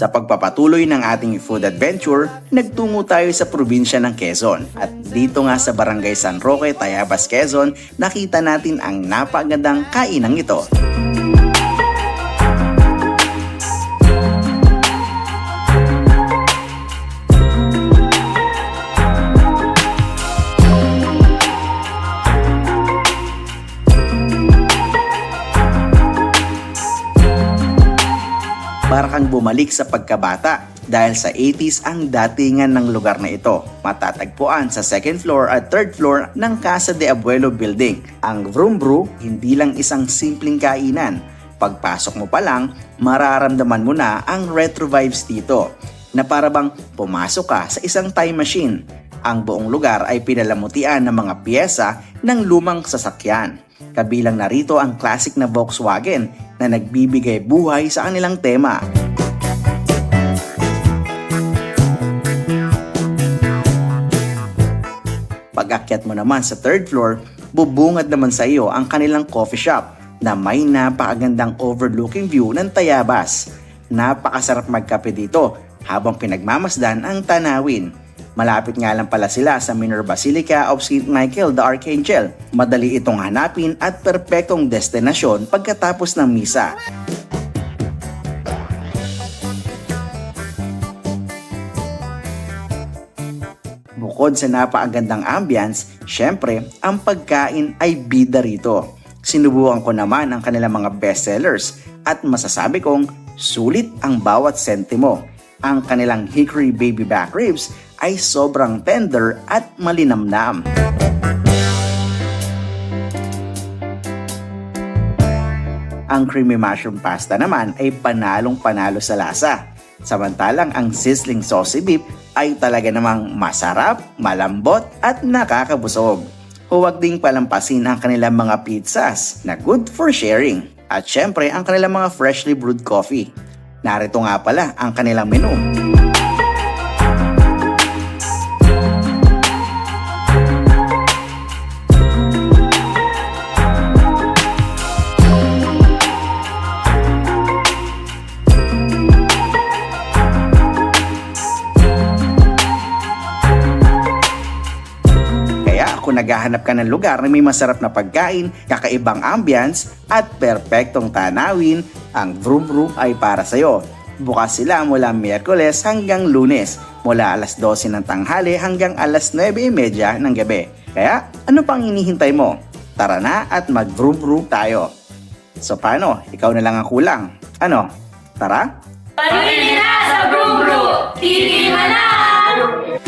Sa pagpapatuloy ng ating food adventure, nagtungo tayo sa probinsya ng Quezon. At dito nga sa Barangay San Roque, Tayabas, Quezon, nakita natin ang napagandang kainang ito. Para kang bumalik sa pagkabata dahil sa 80s ang datingan ng lugar na ito. Matatagpuan sa second floor at third floor ng Casa de Abuelo Building. Ang Vroom Brew hindi lang isang simpleng kainan. Pagpasok mo pa lang, mararamdaman mo na ang retro vibes dito na para bang pumasok ka sa isang time machine. Ang buong lugar ay pinalamutian ng mga piyesa ng lumang sasakyan. Kabilang narito ang classic na Volkswagen na nagbibigay buhay sa kanilang tema. Pag-akyat mo naman sa third floor, bubungad naman sa iyo ang kanilang coffee shop na may napakagandang overlooking view ng Tayabas. Napakasarap magkape dito habang pinagmamasdan ang tanawin. Malapit nga lang pala sila sa Minor Basilica of St. Michael the Archangel. Madali itong hanapin at perpektong destinasyon pagkatapos ng misa. Bukod sa napakagandang ambience, syempre, ang pagkain ay bida rito. Sinubukan ko naman ang kanilang mga bestsellers at masasabi kong sulit ang bawat sentimo. Ang kanilang hickory baby back ribs ay sobrang tender at malinamnam. Ang creamy mushroom pasta naman ay panalong panalo sa lasa. Samantalang ang sizzling saucy beef ay talaga namang masarap, malambot at nakakabusog. Huwag ding palampasin ang kanilang mga pizzas na good for sharing. At syempre ang kanilang mga freshly brewed coffee. Narito nga pala ang kanilang menu. Kung naghahanap ka ng lugar na may masarap na pagkain, kakaibang ambience at perpektong tanawin, ang Vroom Vroom ay para sa'yo. Bukas sila mula Miyerkules hanggang Lunes, mula alas 12 ng tanghali hanggang alas 9.30 ng gabi. Kaya ano pang hinihintay mo? Tara na at mag-vroom vroom tayo. So paano? Ikaw na lang ang kulang. Ano? Tara? Pamili na sa Brum Brum! Titimanan!